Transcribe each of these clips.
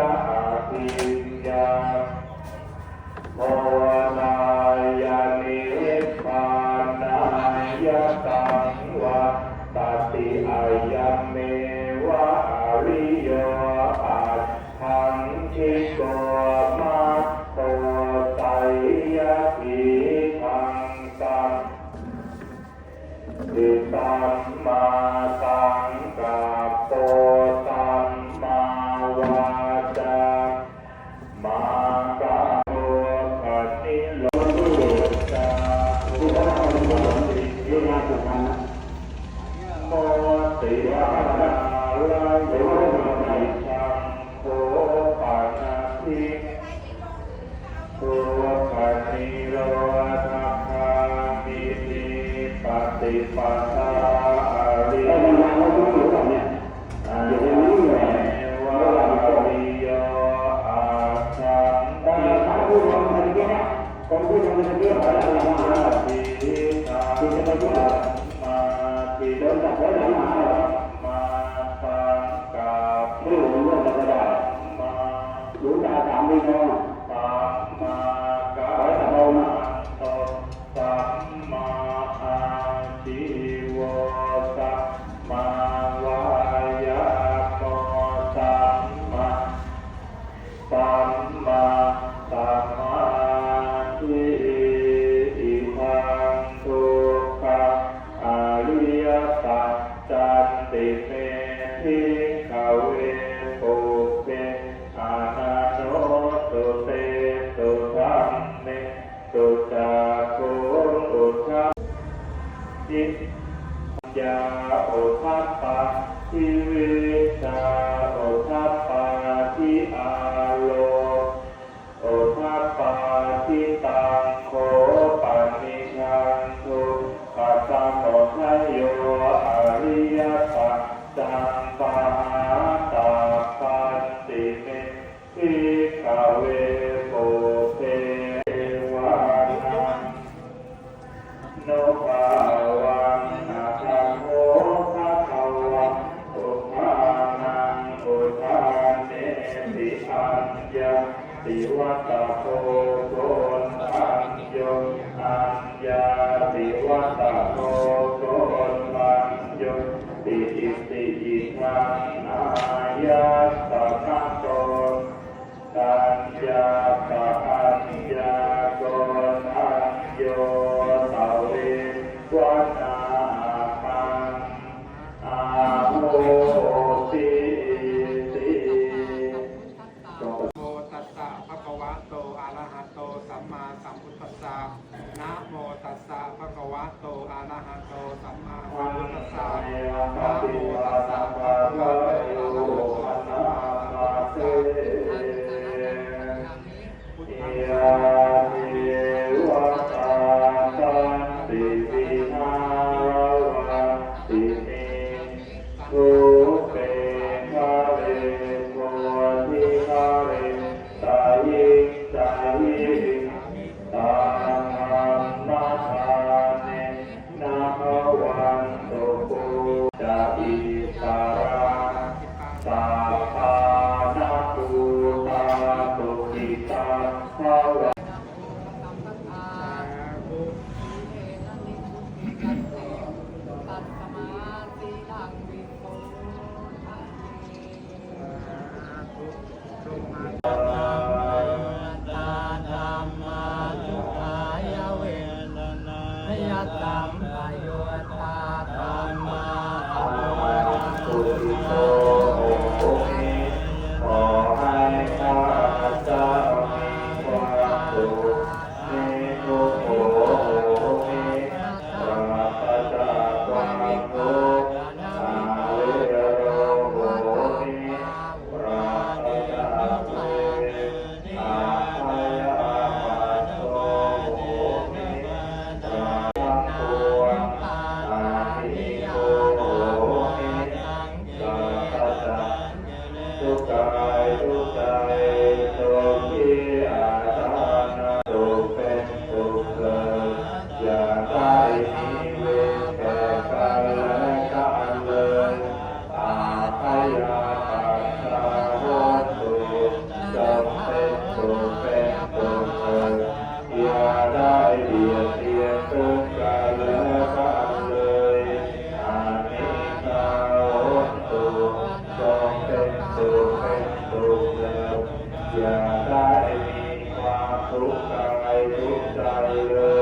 า ทิก ได้มีความสุขกายทุกใจเลย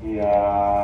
Yeah.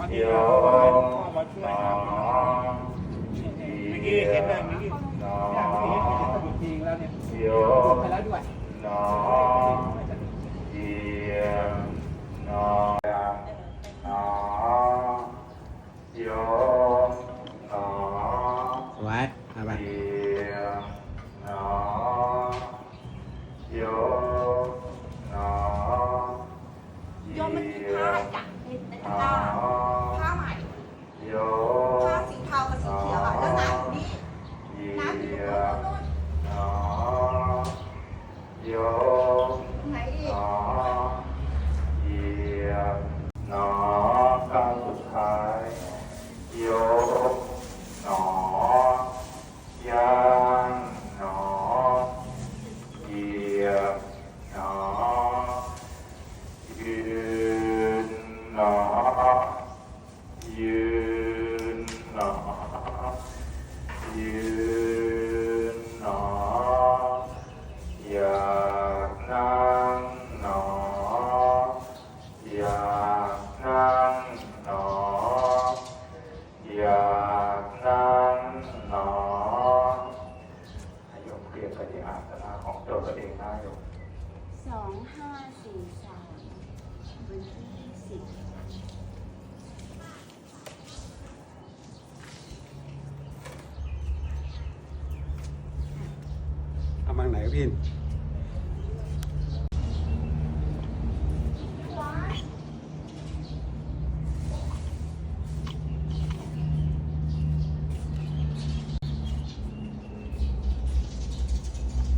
อันนี้เราก็ให้ลวอมาช่วยทำเมื่อกี้เห็นเลยเมื่อกี้อยากนี้เห็นสมุดจริงแล้วเนี่ยไปแล้วด้วยไว้เอาไปยอมมันกินข้าวอยากเห็นแต่ข้าว high. Your เอามังไหนครับพี่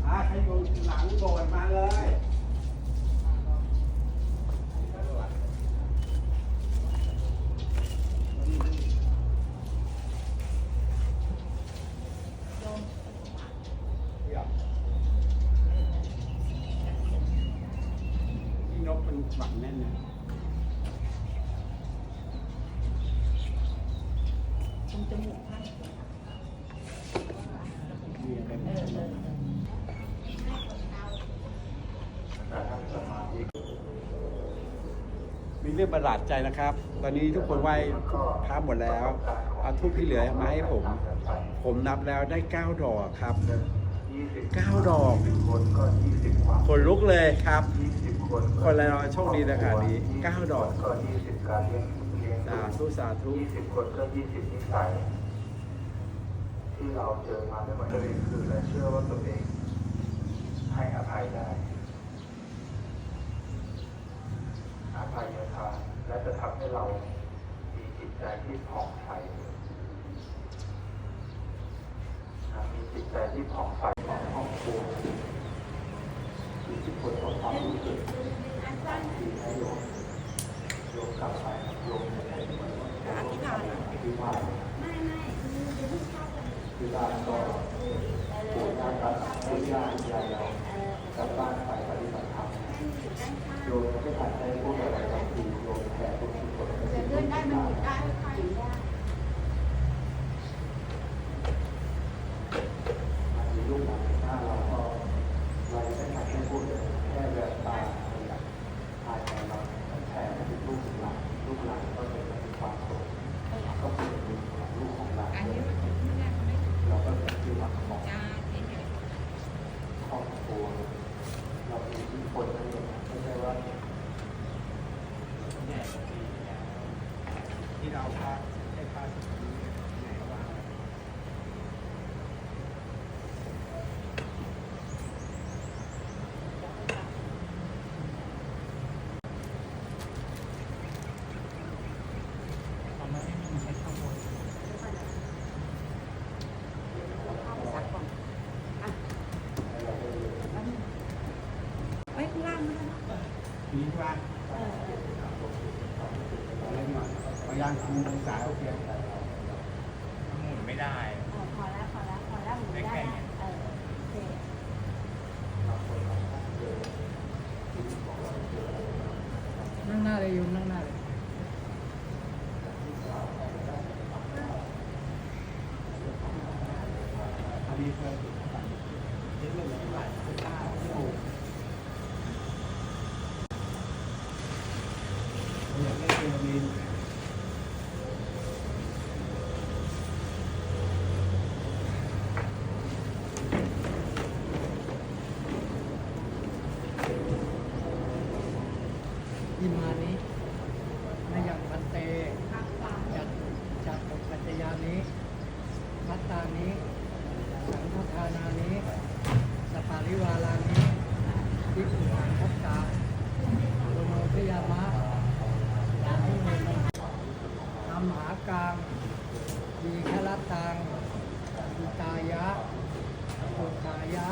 อ่าใครอยู่หลังโบสถ์มาเลย พี่นกมันหวังแน่นนะ ตรง จมูกพันมีเรื่องประหลาดใจนะครับ ตอนนี้ทุกคนไหว้พระหมดแล้วเอาทูบที่เหลือมาให้ผม ผมนับแล้วได้เก้าดอกครับเก้าดอกคนลุกเลยครับ คนคนเราโชคดีนะขานี้เก้าดอกก็ยี่ สิบการเลี้ยงเลี้ยงสาธุสาธุยี่สิบคนก็ยี่สิบนิสัยที่เราเจอมาในวันนี้คือเราเชื่อว่าตัวเอง ให้อภัยได้อภัยทานและจะทำให้เรามีจิตใจที่ผ่องใสมีจิตใจที่ผ่องใสของครอบครัวมีทุกคนต้องความรู้สึกที่ให้โยมโยมกลับไปโยม อนว่าอธิษฐานไม่ไม่เดี๋ยวเพิ่งเข้าไปที่บ้านก็ปู่ย่าตาปู่ย่าคุณยายเรากลับบ้านไปปฏิบัติธรรม อยู่ด้านข้าง โยมไม่ทันได้พูดอะไรบางทีโยมแค่ทุกคน จะเลื่อนได้มันหมุนได้ค่อยๆได้ บางทีลูกหลานหน้าเราก็เราไม่ทันได้พูดเลยแค่แบบตาอะไรภายในเราแผ่ไปถึงลูกหลานลูกหลานก็จะมีความสุขก็เป็นบุญของลูกของหลาน อัน ด้ว นี้ ย มันไม่ได้ไม่ เราก็ นที่รับของครอบครัวเรามีอิทธิพลนั่นเองไม่ใช่ว่าเนี่ยที่เราพักให้พาสุขีไหนว่า ไม่ข้างล่างไม่ได้ มีที่บ้านเอาเล่นหน่อยเอาย่างทำองศาโอเค หมุนไม่ได้ เออพอแล้วพอแล้วพอแล้วหมุนได้นะเออโอเค นั่งหน้าเลยโยมนั่งหน้าเลย อันนี้เคยเล่นเรื่องหลายเก้าที่โอ้อยากเล่นเกมนี้ อิมานินายังพันเต จัดจัดปั จยานิพัตตานิสังฆทานานิสปาริวาลานิทิฏฐิสังคัตตาโลโนทยามะยานุโมนธรรมหากังดีฆลตังอิตายะโสกายะ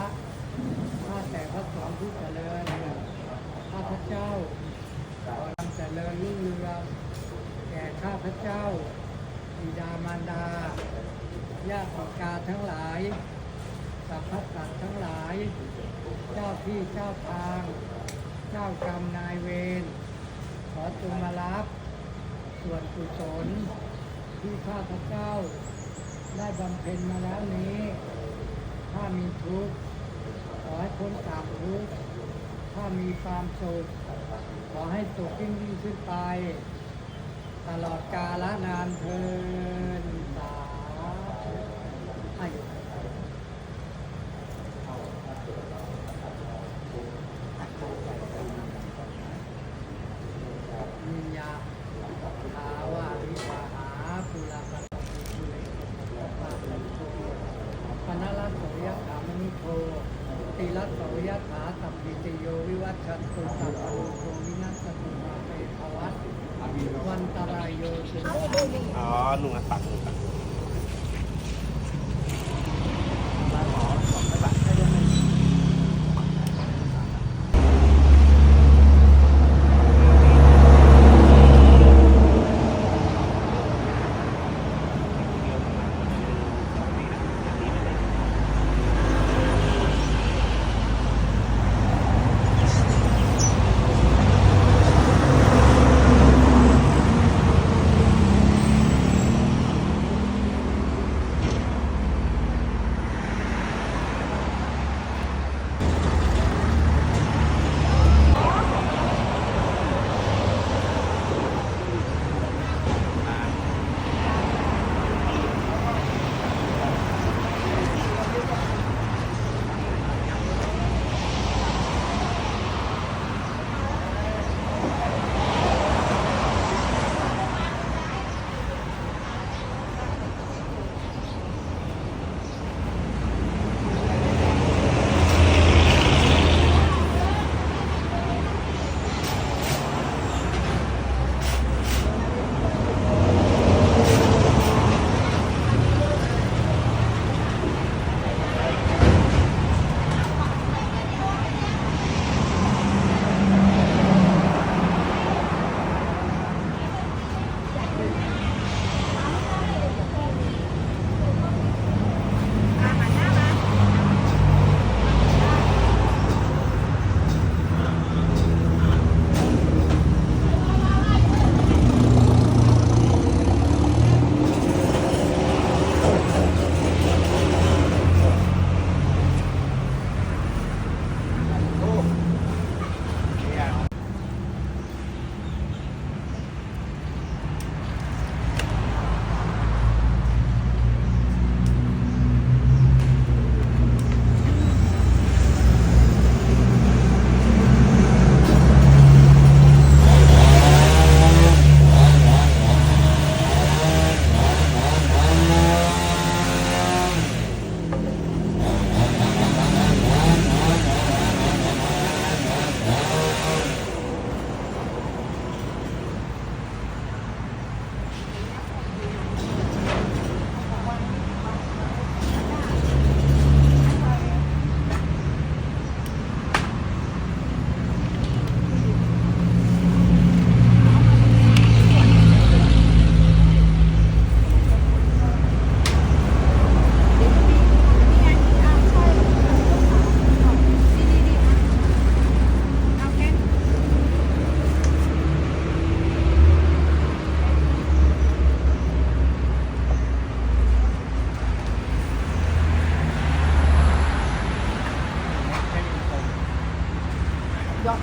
ข้าแต่พระสงฆ์ผู้เจริญข้าพระเจ้าขอทำเจริญรุ่งเรืองแก่ข้าพระเจ้า บิดามารดาญาติปกาทั้งหลายสัพพสัตว์ทั้งหลาย เจ้าที่เจ้าทาง เจ้ากรรมนายเวรขอจงมารับ ส่วนกุศลที่ข้าพเจ้า ได้บำเพ็ญมาแล้วนี้ ถ้ามีทุกข์ขอให้พ้นจากทุกข์ถ้ามีความสุขขอให้สุขยิ่งยิ่งขึ้นไป ตลอดกาลนานเทินสาธุ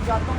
ห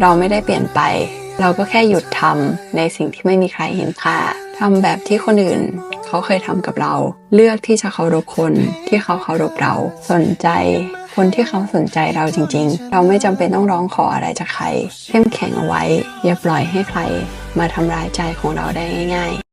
เราไม่ได้เปลี่ยนไป เราก็แค่หยุดทำในสิ่งที่ไม่มีใครเห็นค่าทำแบบที่คนอื่นเขาเคยทำกับเรา เลือกที่จะเคารพคนที่เขาเคารพเรา สนใจ คนที่เขาสนใจเราจริง ๆ เราไม่จำเป็นต้องร้องขออะไรจากใคร เข้มแข็งเอาไว้ อย่าปล่อยให้ใคร มาทำร้ายใจของเราได้ง่าย ๆ